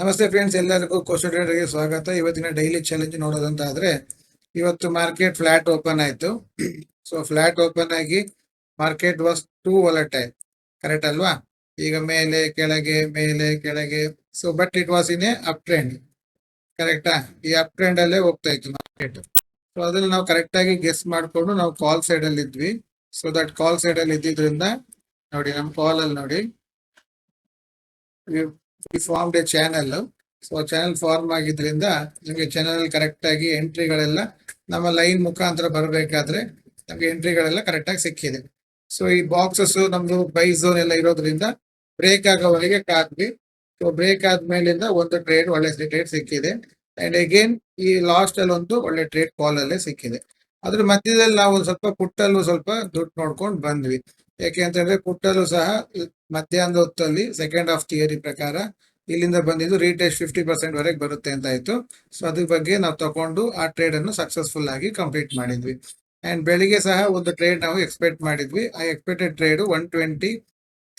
ನಮಸ್ತೆ ಫ್ರೆಂಡ್ಸ್ ಎಲ್ಲರಿಗೂ ಗೆ ಸ್ವಾಗತ. ಇವತ್ತಿನ ಡೈಲಿ ಚಾಲೆಂಜ್ ನೋಡೋದಂತ ಆದ್ರೆ ಇವತ್ತು ಮಾರ್ಕೆಟ್ ಫ್ಲಾಟ್ ಓಪನ್ ಆಯ್ತು. ಸೊ ಫ್ಲಾಟ್ ಓಪನ್ ಆಗಿ market was too volatile correct ಅಲ್ವಾ? ಈಗ ಮೇಲೆ, ಕೆಳಗೆ ಮೇಲೆ, ಕೆಳಗೆ. So but it was in a up trend ಕರೆಕ್ಟಾ ಈ ಅಪ್ ಟ್ರೆಂಡ್ ಅಲ್ಲೇ ಹೋಗ್ತಾ ಇತ್ತು ಮಾರ್ಕೆಟ್ ಸೊ ಅದ್ರಲ್ಲಿ ನಾವು ಕರೆಕ್ಟ್ ಆಗಿ ಗೆಸ್ ಮಾಡ್ಕೊಂಡು ನಾವು ಕಾಲ್ ಸೈಡ್ ಅಲ್ಲಿ ಇದ್ವಿ. ಸೊ ದಟ್ ಕಾಲ್ ಸೈಡ್ ಅಲ್ಲಿ ಇದ್ದಿದ್ರಿಂದ, ನೋಡಿ ನಮ್ಮ ಕಾಲ್ ಅಲ್ಲಿ ನೋಡಿ. We formed a channel so channel form ಆಗಿದ್ರಿಂದ ನಿಮಗೆ ಚಾನೆಲ್ ಕರೆಕ್ಟ್ ಆಗಿ ಎಂಟ್ರಿಗಳೆಲ್ಲ ನಮ್ಮ ಲೈನ್ ಮುಖಾಂತರ ಬರಬೇಕಾದ್ರೆ ನಮಗೆ ಎಂಟ್ರಿಗಳೆಲ್ಲ ಕರೆಕ್ಟ್ ಆಗಿ ಸಿಕ್ಕಿದೆ. ಸೊ ಈ ಬಾಕ್ಸಸ್ ನಮ್ದು ಬೈ ಝೋನ್ ಎಲ್ಲ ಇರೋದ್ರಿಂದ ಬ್ರೇಕ್ ಆಗೋವರೆಗೆ ಕಾದ್ವಿ. ಸೊ ಬ್ರೇಕ್ ಆದ್ಮೇಲಿಂದ ಒಂದು ಟ್ರೇಡ್ ಒಳ್ಳೆ ಟ್ರೇಡ್ ಸಿಕ್ಕಿದೆ. ಅಂಡ್ ಅಗೇನ್ ಈ ಲಾಸ್ಟ್ ಅಲ್ಲಿ ಒಂದು ಒಳ್ಳೆ ಟ್ರೇಡ್ ಕಾಲ್ ಅಲ್ಲೇ ಸಿಕ್ಕಿದೆ. ಅದ್ರ ಮಧ್ಯದಲ್ಲಿ ನಾವು ಸ್ವಲ್ಪ ಪುಟ್ಟಲ್ಲೂ ಸ್ವಲ್ಪ ದುಡ್ಡು ನೋಡ್ಕೊಂಡು ಬಂದ್ವಿ. ಯಾಕೆ ಅಂತಂದ್ರೆ ಪುಟ್ಟಲು ಸಹ ಮಧ್ಯಾಹ್ನದ ಹೊತ್ತಲ್ಲಿ ಸೆಕೆಂಡ್ ಹಾಫ್ ಥಿಯರಿ ಪ್ರಕಾರ ಇಲ್ಲಿಂದ ಬಂದಿದ್ದು ರೀಟೆಸ್ಟ್ ಫಿಫ್ಟಿ ಪರ್ಸೆಂಟ್ ವರೆಗೆ ಬರುತ್ತೆ ಅಂತ ಆಯ್ತು. ಸೊ ಅದ್ರ ಬಗ್ಗೆ ನಾವು ತಗೊಂಡು ಆ ಟ್ರೇಡ್ ಅನ್ನು ಸಕ್ಸಸ್ಫುಲ್ ಆಗಿ ಕಂಪ್ಲೀಟ್ ಮಾಡಿದ್ವಿ. ಅಂಡ್ ಬೆಳಿಗ್ಗೆ ಸಹ ಒಂದು ಟ್ರೇಡ್ ನಾವು ಎಕ್ಸ್ಪೆಕ್ಟ್ ಮಾಡಿದ್ವಿ. ಆ expected trade one twenty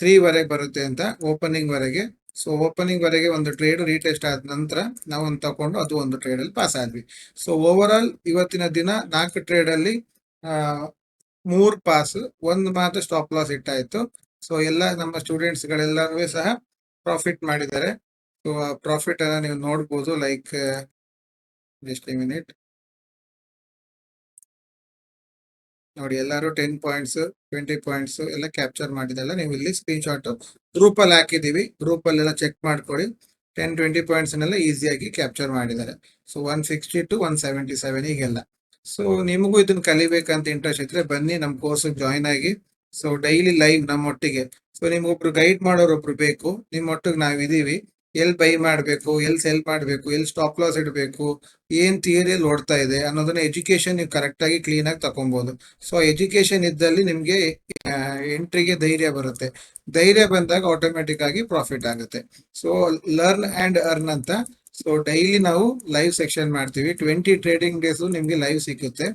three ವರೆಗೆ ಬರುತ್ತೆ ಅಂತ ಓಪನಿಂಗ್ ವರೆಗೆ. ಸೊ ಓಪನಿಂಗ್ ವರೆಗೆ ಒಂದು ಟ್ರೇಡ್ ರೀಟೆಸ್ಟ್ ಆದ ನಂತರ ನಾವು ಒಂದು ತಗೊಂಡು ಅದು ಒಂದು ಟ್ರೇಡ್ ಅಲ್ಲಿ ಪಾಸ್ ಆದ್ವಿ. ಸೊ ಓವರ್ ಆಲ್ ಇವತ್ತಿನ ದಿನ ನಾಲ್ಕು ಟ್ರೇಡ್ ಅಲ್ಲಿ ಮೂರ್ ಪಾಸ್ ಒಂದು ಮಾತ್ರ ಸ್ಟಾಪ್ ಲಾಸ್ ಇಟ್ಟಾಯ್ತು. ಸೊ ಎಲ್ಲ ನಮ್ಮ ಸ್ಟೂಡೆಂಟ್ಸ್ ಗಳೆಲ್ಲರೂ ಸಹ ಪ್ರಾಫಿಟ್ ಮಾಡಿದ್ದಾರೆ. ಸೊ ಪ್ರಾಫಿಟ್ ಅನ್ನ ನೀವು ನೋಡ್ಬೋದು ಲೈಕ್ ಜಸ್ಟ್ ಮಿನಿಟ್ ನೋಡಿ, ಎಲ್ಲರೂ ಟೆನ್ ಪಾಯಿಂಟ್ಸ್ ಟ್ವೆಂಟಿ ಪಾಯಿಂಟ್ಸ್ ಎಲ್ಲ ಕ್ಯಾಪ್ಚರ್ ಮಾಡಿದೆಲ್ಲ, ನೀವು ಇಲ್ಲಿ ಸ್ಕ್ರೀನ್ ಶಾಟ್ ಗ್ರೂಪ್ ಅಲ್ಲಿ ಹಾಕಿದೀವಿ ಗ್ರೂಪ್ ಅಲ್ಲೆಲ್ಲ ಚೆಕ್ ಮಾಡ್ಕೊಳ್ಳಿ. ಟೆನ್ ಟ್ವೆಂಟಿ ಪಾಯಿಂಟ್ಸ್ ನೆಲ್ಲ ಈಸಿಯಾಗಿ ಕ್ಯಾಪ್ಚರ್ ಮಾಡಿದ್ದಾರೆ. So one sixty to one seventy seven ಈಗೆಲ್ಲ. ಸೊ ನಿಮಗೂ ಇದನ್ನ ಕಲಿಬೇಕಂತ ಇಂಟ್ರೆಸ್ಟ್ ಇದ್ರೆ ಬನ್ನಿ ನಮ್ಮ ಕೋರ್ಸ್ ಜಾಯ್ನ್ ಆಗಿ. ಸೊ ಡೈಲಿ ಲೈವ್ ನಮ್ಮೊಟ್ಟಿಗೆ ಸೊ ನಿಮ್ಗೊಬ್ರು ಗೈಡ್ ಮಾಡೋರೊಬ್ರು ಬೇಕು. ನಿಮ್ಮೊಟ್ಟಿಗೆ ನಾವು ಇದೀವಿ. ಎಲ್ ಬೈ ಮಾಡಬೇಕು, ಎಲ್ ಸೆಲ್ ಮಾಡಬೇಕು, ಎಲ್ ಸ್ಟಾಪ್ ಲಾಸ್ ಇಡಬೇಕು, ಏನ್ ಥಿಯರಿಯಲ್ಲಿ ಓಡ್ತಾ ಇದೆ ಅನ್ನೋದನ್ನ ಎಜುಕೇಶನ್ ನೀವು ಕರೆಕ್ಟಾಗಿ ಕ್ಲೀನಾಗಿ ತಕೊಬಹುದು ಸೊ ಎಜುಕೇಶನ್ ಇದ್ದಲ್ಲಿ ನಿಮಗೆ ಎಂಟ್ರಿಗೆ ಧೈರ್ಯ ಬರುತ್ತೆ. ಧೈರ್ಯ ಬಂದಾಗ ಆಟೋಮೆಟಿಕ್ ಆಗಿ ಪ್ರಾಫಿಟ್ ಆಗುತ್ತೆ. ಸೊ ಲರ್ನ್ ಅಂಡ್ ಅರ್ನ್ ಅಂತ ಸೊ ಡೈಲಿ ನಾವು ಲೈವ್ ಸೆಕ್ಷನ್ ಮಾಡ್ತೀವಿ. ಟ್ವೆಂಟಿ ಟ್ರೇಡಿಂಗ್ ಡೇಸ್ ನಿಮ್ಗೆ ಲೈವ್ ಸಿಗುತ್ತೆ.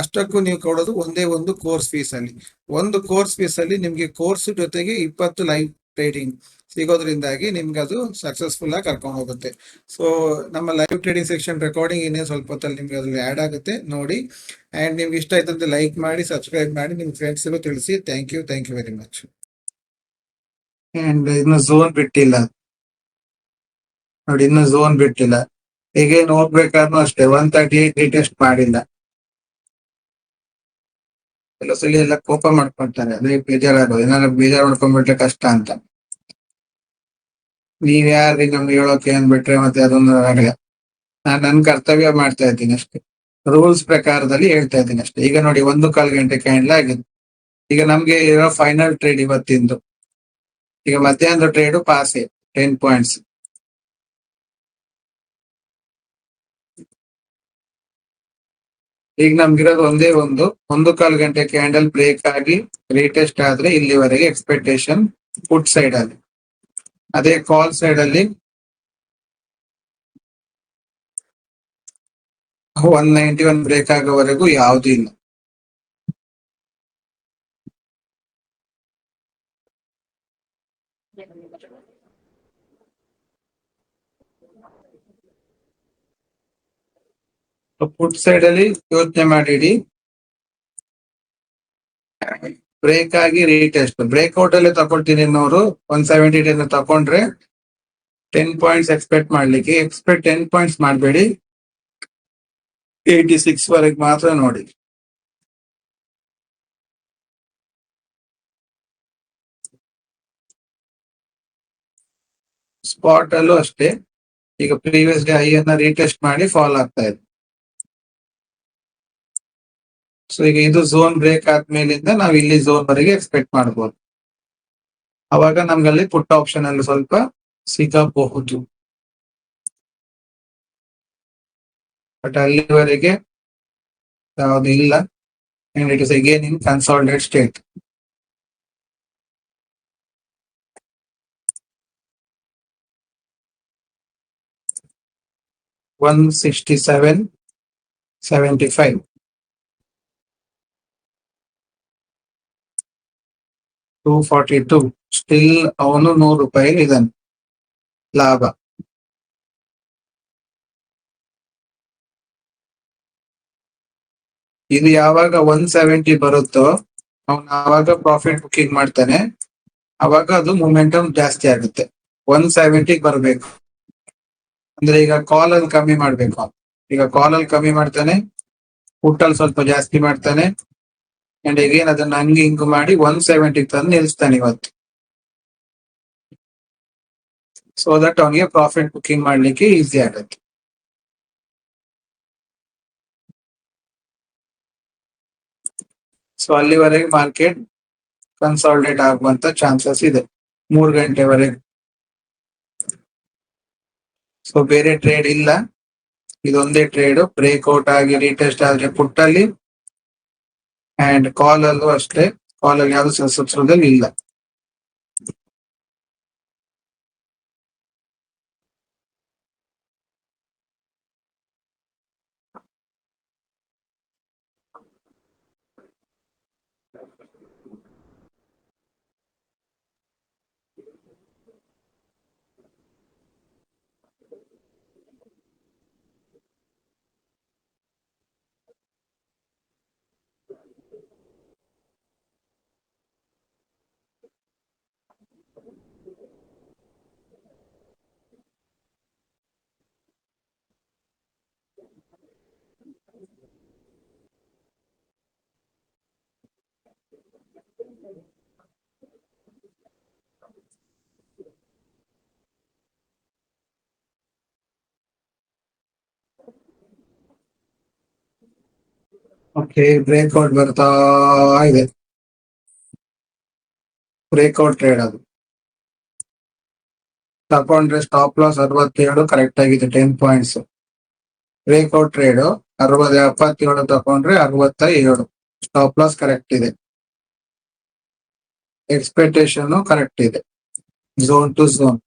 ಅಷ್ಟಕ್ಕೂ ನೀವು ಕೊಡೋದು ಒಂದೇ ಒಂದು ಕೋರ್ಸ್ ಫೀಸ್ ಅಲ್ಲಿ. ಒಂದು ಕೋರ್ಸ್ ಫೀಸ್ ಅಲ್ಲಿ ನಿಮ್ಗೆ ಕೋರ್ಸ್ ಜೊತೆಗೆ ಇಪ್ಪತ್ತು ಲೈವ್ ಟ್ರೇಡಿಂಗ್ ಸಿಗೋದ್ರಿಂದಾಗಿ ನಿಮ್ಗೆ ಅದು ಸಕ್ಸಸ್ಫುಲ್ ಆಗಿ ಕರ್ಕೊಂಡು ಹೋಗುತ್ತೆ. ಸೊ ನಮ್ಮ ಲೈವ್ ಟ್ರೇಡಿಂಗ್ ಸೆಕ್ಷನ್ ರೆಕಾರ್ಡಿಂಗ್ ಇನ್ನೇ ಸ್ವಲ್ಪ ಹೊತ್ತಲ್ಲಿ ನಿಮ್ಗೆ ಅದ್ರಲ್ಲಿ ಆ್ಯಡ್ ಆಗುತ್ತೆ. ನೋಡಿ. ಅಂಡ್ ನಿಮ್ಗೆ ಇಷ್ಟ ಆಯ್ತಂತೆ ಲೈಕ್ ಮಾಡಿ ಸಬ್ಸ್ಕ್ರೈಬ್ ಮಾಡಿ ನಿಮ್ಮ ಫ್ರೆಂಡ್ಸ್ಗೂ ತಿಳಿಸಿ. Thank you thank you very much and ಇನ್ನು ಝೋನ್ ಬಿಟ್ಟಿಲ್ಲ. ನೋಡಿ, ಇನ್ನು ಝೋನ್ ಬಿಟ್ಟಿಲ್ಲ. ಈಗೇನು ಹೋಗ್ಬೇಕಾದ್ರೂ ಅಷ್ಟೇ ಒನ್ ತರ್ಟಿ ಏಟ್ ರಿಟೆಸ್ಟ್ ಮಾಡಿಲ್ಲ. ಕೆಲವು ಸಲ ಎಲ್ಲ ಕೋಪ ಮಾಡ್ಕೊಳ್ತಾರೆ, ಅದೇ ಬೇಜಾರು ಏನಾದ್ರು ಬೇಜಾರು ಮಾಡ್ಕೊಂಡ್ಬಿಟ್ರೆ ಕಷ್ಟ ಅಂತ. ನೀವ್ ಯಾರ್ರಿ ನಮ್ಗೆ ಹೇಳೋಕೆ ಅಂದ್ಬಿಟ್ರೆ ಮತ್ತೆ ಅದೊಂದು ನಾನ್ ನನ್ ಕರ್ತವ್ಯ ಮಾಡ್ತಾ ಇದ್ದೀನಿ ಅಷ್ಟೇ. ರೂಲ್ಸ್ ಪ್ರಕಾರದಲ್ಲಿ ಹೇಳ್ತಾ ಇದ್ದೀನಿ ಅಷ್ಟೇ. ಈಗ ನೋಡಿ, ಒಂದು ಕಾಲ್ ಗಂಟೆ ಕ್ಯಾಂಡಲ್ ಆಗಿದೆ ಈಗ ನಮ್ಗೆ ಇರೋ ಫೈನಲ್ ಟ್ರೇಡ್ ಇವತ್ತಿಂದು. ಈಗ ಮಧ್ಯಾಹ್ನದ ಟ್ರೇಡು ಪಾಸ್ ಟೆನ್ ಪಾಯಿಂಟ್ಸ್ ಈಗ ನಮ್ಗಿರೋದು ಒಂದೇ ಒಂದು. ಒಂದು ಕಾಲು ಗಂಟೆ ಕ್ಯಾಂಡಲ್ ಬ್ರೇಕ್ ಆಗಿ ಲೇಟೆಸ್ಟ್ ಆದ್ರೆ ಇಲ್ಲಿವರೆಗೆ ಎಕ್ಸ್ಪೆಕ್ಟೇಷನ್ ಫುಡ್ ಸೈಡ್ ಅಲ್ಲಿ. ಅದೇ ಕಾಲ್ ಸೈಡ್ ಅಲ್ಲಿ ಒನ್ ನೈಂಟಿ ಒನ್ ಬ್ರೇಕ್ ಆಗೋವರೆಗೂ ಯಾವುದೂ ಇಲ್ಲ. ಫುಡ್ ಸೈಡ್ ಅಲ್ಲಿ ಯೋಚನೆ ಮಾಡಿಡಿ. ಬ್ರೇಕ್ ಆಗಿ ರೀಟೆಸ್ಟ್ ಬ್ರೇಕ್ಔಟ್ ಅಲ್ಲಿ ತಗೊಳ್ತೀನಿ ಅನ್ನೋರು ಒನ್ ಸೆವೆಂಟಿ ಟೆನ್ ತಕೊಂಡ್ರೆ ಟೆನ್ ಪಾಯಿಂಟ್ಸ್ ಎಕ್ಸ್ಪೆಕ್ಟ್ ಮಾಡ್ಲಿಕ್ಕೆ. ಎಕ್ಸ್ಪೆಕ್ಟ್ ಟೆನ್ ಪಾಯಿಂಟ್ಸ್ ಮಾಡಬೇಡಿ. ಏಯ್ಟಿ ಸಿಕ್ಸ್ ವರೆಗೆ ಮಾತ್ರ ನೋಡಿ. ಸ್ಪಾಟ್ ಅಲ್ಲೂ ಅಷ್ಟೇ. ಈಗ ಪ್ರೀವಿಯಸ್ ಡೇ ಹೈ ಅನ್ನ ರೀಟೆಸ್ಟ್ ಮಾಡಿ ಫಾಲ್ ಆಗ್ತಾ ಇದೆ. ಸೊ ಈಗ ಇದು ಝೋನ್ ಬ್ರೇಕ್ ಆದ್ಮೇಲಿಂದ ನಾವು ಇಲ್ಲಿ ಝೋನ್ ವರೆಗೆ ಎಕ್ಸ್ಪೆಕ್ಟ್ ಮಾಡಬಹುದು ಅವಾಗ ನಮ್ಗಲ್ಲಿ ಪುಟ್ ಆಪ್ಷನ್ ಅಲ್ಲಿ ಸ್ವಲ್ಪ ಸಿಗಬಹುದು. ಬಟ್ ಅಲ್ಲಿವರೆಗೆ ಇಲ್ಲ. And it is again in consolidate state one sixty seven seventy five to forty two still ಅವನು ನೂರು ರೂಪಾಯಿ ಇದ್ದಾನೆ ಲಾಭ. ಇದು ಯಾವಾಗ ಒನ್ ಸೆವೆಂಟಿ ಬರುತ್ತೋ, ಅವನು ಆವಾಗ ಪ್ರಾಫಿಟ್ ಬುಕ್ಕಿಂಗ್ ಮಾಡ್ತಾನೆ. ಅವಾಗ ಅದು ಮೊಮೆಂಟಮ್ ಜಾಸ್ತಿ ಆಗುತ್ತೆ. ಒನ್ ಸೆವೆಂಟಿಗೆ ಬರಬೇಕು. ಅಂದ್ರೆ ಈಗ ಕಾಲ್ ಅಲ್ಲಿ ಕಮ್ಮಿ ಮಾಡ್ಬೇಕು. ಈಗ ಕಾಲ್ ಅಲ್ಲಿ ಕಮ್ಮಿ ಮಾಡ್ತಾನೆ ಪುಟ್ ಅಲ್ಲಿ ಸ್ವಲ್ಪ ಜಾಸ್ತಿ ಮಾಡ್ತಾನೆ. ಅಂಡ್ ಎಗೇನ್ ಅದನ್ನ ಹಂಗೆ ಹಿಂಗು ಮಾಡಿ ಒನ್ ಸೆವೆಂಟಿ ತಂದು ನಿಲ್ಸ್ತಾನೆ ಇವತ್ತು. ಸೊ ದಟ್ ಅವನಿಗೆ ಪ್ರಾಫಿಟ್ ಬುಕ್ಕಿಂಗ್ ಮಾಡ್ಲಿಕ್ಕೆ ಈಸಿ ಆಗುತ್ತೆ. ಸೊ ಅಲ್ಲಿವರೆಗೆ ಮಾರ್ಕೆಟ್ ಕನ್ಸಾಲ್ಟೇಟ್ ಆಗುವಂತ ಚಾನ್ಸಸ್ ಇದೆ. ಮೂರು ಗಂಟೆವರೆಗೆ. ಸೊ ಬೇರೆ ಟ್ರೇಡ್ ಇಲ್ಲ. ಇದೊಂದೇ ಟ್ರೇಡ್ ಬ್ರೇಕ್ಔಟ್ ಆಗಿ ರೀಟೆಸ್ಟ್ ಆದ್ರೆ ಪುಟ್ಟಲ್ಲಿ ಅಂಡ್ ಕಾಲ್ ಅಲ್ಲೂ ಅಷ್ಟೇ ಕಾಲ್ ಅಲ್ಲಿ ಯಾವ್ದು ಸಬ್ಸ್ಕ್ರೈಬ್ ಇಲ್ಲ ಓಕೆ ಬ್ರೇಕ್ಔಟ್ ಬರ್ತಾ ಇದೆ. ಬ್ರೇಕ್ಔಟ್ ಟ್ರೇಡ್ ಅದು. ತಕೊಂಡ್ರೆ ಸ್ಟಾಪ್ ಲಾಸ್ ಅರವತ್ತೇಳು ಕರೆಕ್ಟ್ ಆಗಿದೆ ಟೆನ್ ಪಾಯಿಂಟ್ಸ್ ಬ್ರೇಕ್ಔಟ್ ಟ್ರೇಡ್ ಅರವತ್, ಎಪ್ಪತ್ತೇಳು ತಕೊಂಡ್ರೆ ಅರವತ್ತ ಏಳು ಸ್ಟಾಪ್ ಲಾಸ್ ಕರೆಕ್ಟ್ ಇದೆ. ಎಕ್ಸ್ಪೆಕ್ಟೇಷನ್ ಕರೆಕ್ಟ್ ಇದೆ. Zone to zone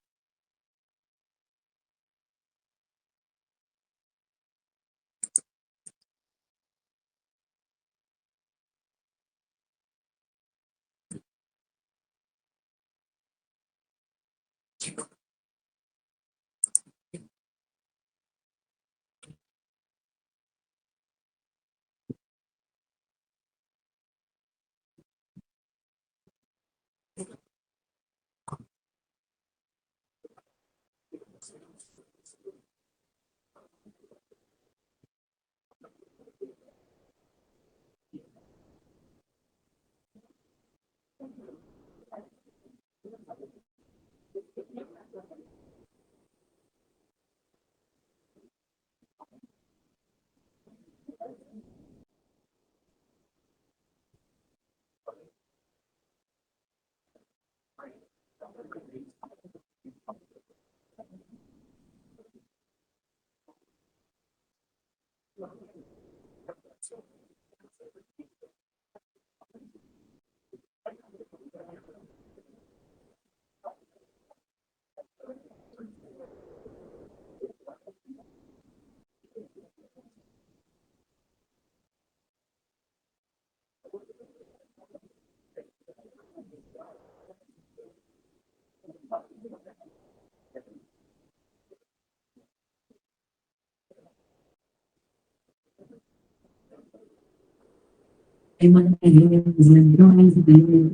e emanuelemos, lembrões de Deus.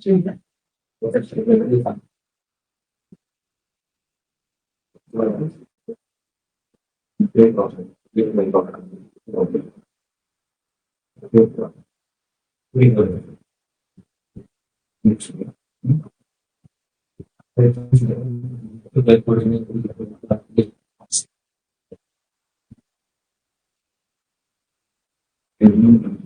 这个我在什个地方？哪个？一个早晨，一个早晨，我不行，六个，六个，你什么呀？嗯。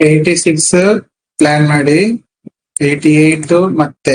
eighty six plan ಮಾಡಿ ಏಯ್ಟಿ ಏಟ್ ಮತ್ತೆ.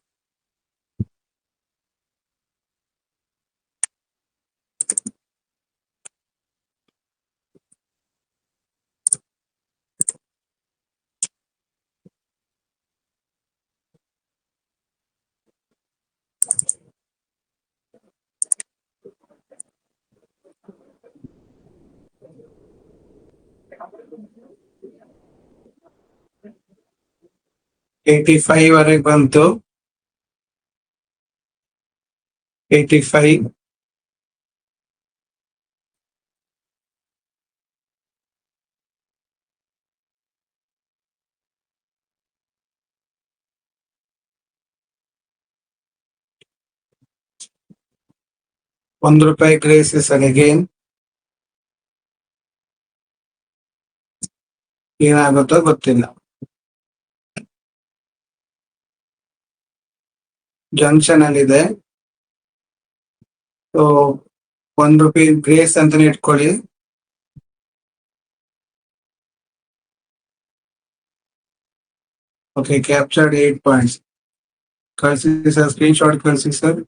एटी फाइव और एक एटी फाइव ರೂಪಾಯಿ ಅಗೇನ್ ಏನಾಗುತ್ತೋ ಗೊತ್ತಿಲ್ಲ. ಜಂಕ್ಷನ್ ಅಲ್ಲಿ ಇದೆ ಸೊ ಒಂದ್ ರೂಪಾಯಿ ಗ್ರೇಸ್ ಅಂತಾನೆ ಇಟ್ಕೊಳ್ಳಿ. ಓಕೆ ಕ್ಯಾಪ್ಚರ್ಡ್ ಏಟ್ ಪಾಯಿಂಟ್ಸ್ ಕಳಿಸಿ ಸರ್ ಸ್ಕ್ರೀನ್ ಶಾಟ್ ಕಳಿಸಿ sir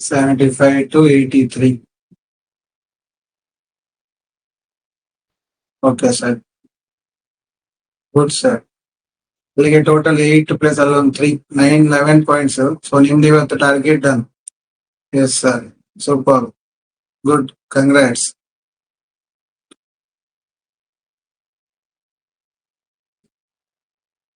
seventy five to eighty three okay sir good sir ಇಲ್ಲಿಗೆ ಟೋಟಲ್ ಏಟ್ ಪ್ಲಸ್ ಅಲ್ಲೊಂದು three nine eleven points so ನಿಮ್ದು ಇವತ್ತು target done yes sir super good congrats